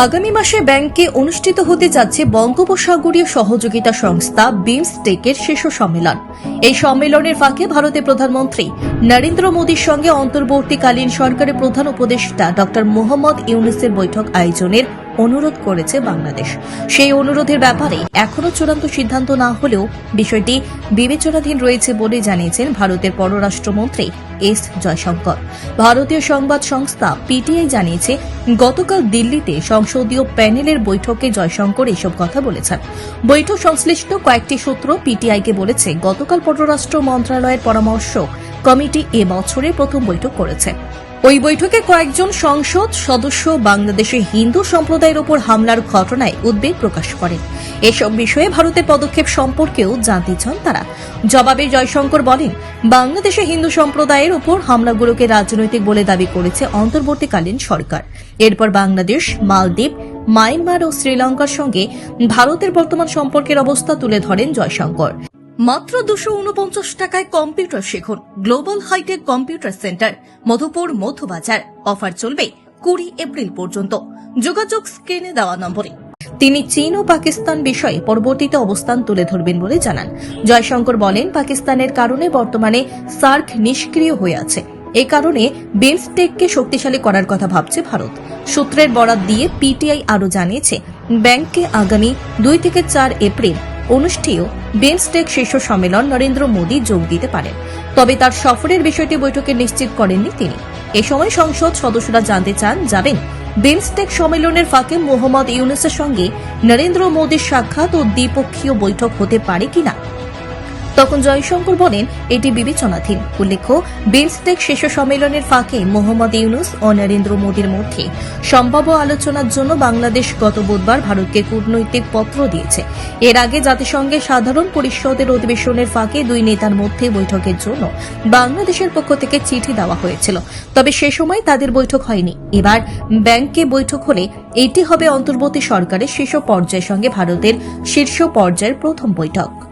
আগামী মাসে ব্যাংকে অনুষ্ঠিত হতে যাচ্ছে বঙ্গোপসাগরীয় সহযোগিতা সংস্থা বিমস্টেকের শীর্ষ সম্মেলন। এই সম্মেলনের ফাঁকে ভারতের প্রধানমন্ত্রী নরেন্দ্র মোদীর সঙ্গে অন্তর্বর্তীকালীন সরকারের প্রধান উপদেষ্টা ড মোহাম্মদ ইউনুসের বৈঠক আয়োজনের অনুরোধ করেছে বাংলাদেশ। সেই অনুরোধের ব্যাপারে এখনও চূড়ান্ত সিদ্ধান্ত না হলেও বিষয়টি বিবেচনাধীন রয়েছে বলে জানিয়েছেন ভারতের পররাষ্ট্রমন্ত্রী এস জয়শঙ্কর। ভারতীয় সংবাদ সংস্থা পিটিআই জানিয়েছে, গতকাল দিল্লিতে সংসদীয় প্যানেলের বৈঠকে জয়শঙ্কর এসব কথা বলেছেন। বৈঠক সংশ্লিষ্ট কয়েকটি সূত্র পিটিআইকে বলেছে, গতকাল পররাষ্ট্র মন্ত্রণালয়ের পরামর্শ কমিটি এ বছরের প্রথম বৈঠক করেছে। ওই বৈঠকে কয়েকজন সংসদ সদস্য বাংলাদেশে হিন্দু সম্প্রদায়ের উপর হামলার ঘটনায় উদ্বেগ প্রকাশ করেন এসব বিষয়ে ভারতের পদক্ষেপ সম্পর্কেও জানতে চান তারা। জবাবে জয়শঙ্কর বলেন, বাংলাদেশে হিন্দু সম্প্রদায়ের উপর হামলাগুলোকে রাজনৈতিক বলে দাবি করেছে অন্তর্বর্তীকালীন সরকার। এরপর বাংলাদেশ, মালদ্বীপ, মায়ানমার ও শ্রীলঙ্কার সঙ্গে ভারতের বর্তমান সম্পর্কের অবস্থা তুলে ধরেন জয়শঙ্কর। মাত্র দুশো উনপঞ্চাশ টাকায় কম্পিউটার শিখুন। Global hitech computer centre, Madhupur Madhubazar offer চলবে কুড়ি এপ্রিল পর্যন্ত। যোগাযোগ স্ক্রিনে দেওয়া নম্বরে। তিনি চীন ও পাকিস্তান বিষয়ে পরবর্তীতে অবস্থান তুলে ধরবেন বলে জানান। জয়শঙ্কর বলেন, পাকিস্তানের কারণে বর্তমানে সার্ক নিষ্ক্রিয় হয়ে আছে। এ কারণে বিমস্টেককে শক্তিশালী করার কথা ভাবছে ভারত। সূত্রের বরাত দিয়ে পিটিআই আরও জানিয়েছে ব্যাংকে আগামী দুই থেকে চার এপ্রিল অনুষ্ঠেয় বিমস্টেক শীর্ষ সম্মেলন নরেন্দ্র মোদী যোগ দিতে পারেন। তবে তার সফরের বিষয়টি বৈঠকে নিশ্চিত করেননি তিনি। এ সময় সংসদ সদস্যরা জানতে চান যাবেন বিমস্টেক সম্মেলনের ফাঁকে মোহাম্মদ ইউনুসের সঙ্গে নরেন্দ্র মোদীর সাক্ষাৎ ও দ্বিপক্ষীয় বৈঠক হতে পারে কিনা। তখন জয়শঙ্কর বলেন, এটি বিবেচনাধীন। উল্লেখ্য, বিমস্টেক শীর্ষ সম্মেলনের ফাঁকে মোহাম্মদ ইউনুস ও নরেন্দ্র মোদীর মধ্যে সম্ভাব্য আলোচনার জন্য বাংলাদেশ গত বুধবার ভারতকে কূটনৈতিক পত্র দিয়েছে। এর আগে জাতিসংঘের সাধারণ পরিষদের অধিবেশনের ফাঁকে দুই নেতার মধ্যে বৈঠকের জন্য বাংলাদেশের পক্ষ থেকে চিঠি দেওয়া হয়েছিল। তবে সে সময় তাদের বৈঠক হয়নি। এবার ব্যাংকে বৈঠক হলে এটি হবে অন্তর্বর্তী সরকারের শীর্ষ পর্যায়ের সঙ্গে ভারতের শীর্ষ পর্যায়ের প্রথম বৈঠক।